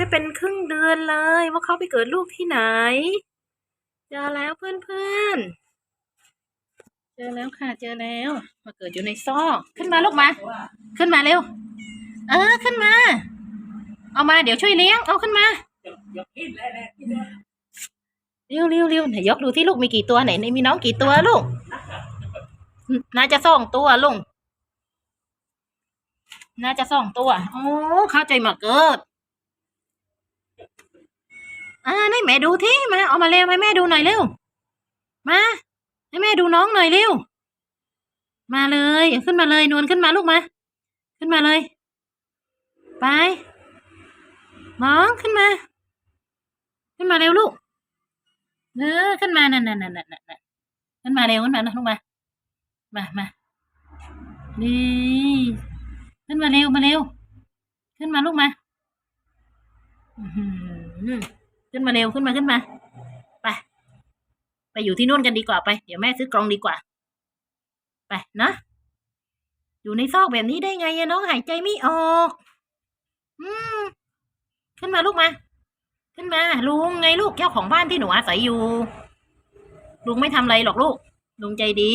จะเป็นครึ่งเดือนเลย ว่าเขาไปเกิดลูกที่ไหน เจอแล้วเพื่อนๆ เจอแล้วค่ะ เจอแล้ว มาเกิดอยู่ในซอกขึ้นมาลูกมา ขึ้นมาเร็ว เออขึ้นมา เอามาเดี๋ยวช่วยเลี้ยง เอาขึ้นมาเร็วเร็วเร็วไหนยกดูที่ลูกมีกี่ตัวไหนไหนมีน้องกี่ตัวลูก น่าจะสองตัวลุงน่าจะสองตัว โอ้เข้าใจมาเกิด อ่าให้ แม่ดูที่มาเอามาเร็วให้แม่ดูหน่อยเร็วมาให้แม่ดูน้องหน่อยเร็วมาเลยขึ้นมาเลยนวลขึ้นมาลูกมา ขึ้นมาเลย ไป น้องขึ้นมา ขึ้นมาเร็วลูกเออขึ้นมานั่นนั่นนั่นนั่นนั่นขึ้นมาเร็วขึ้นมานะลูกมามามานี่ขึ้นมาเร็วมาเร็ว ขึ้นมาลูกมาอื้อหือ ขึ้นมาเร็วขึ้นมาขึ้นมา ไป ไปอยู่ที่นู่นกันดีกว่าไป เดี๋ยวแม่ซื้อกรองดีกว่า ไปนะอยู่ในซอกแบบนี้ได้ไงน้องหายใจไม่ออก อืม ขึ้นมาลูกมา ขึ้นมา ลุงไงลูกเจ้าของบ้านที่หนูอาศัยอยู่ ลุงไม่ทำอะไรหรอกลูก ลุงใจดี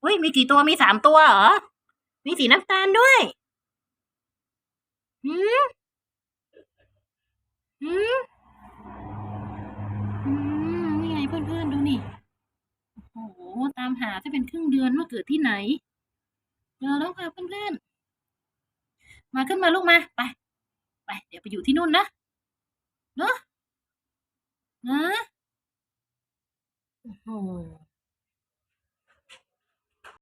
เฮ้ยมีกี่ตัวมีสามตัวเหรอ มีสีน้ำตาลด้วยหืมหืมอืมนี่ไงเพื่อนๆดูนี่ โอ้โห ตามหาถ้าเป็นครึ่งเดือนว่าเกิดที่ไหนเจอแล้วค่ะเพื่อนๆ มาขึ้นมาลูกมาไป ไป เดี๋ยวไปอยู่ที่นู่นนะเนอะนะโอ้โห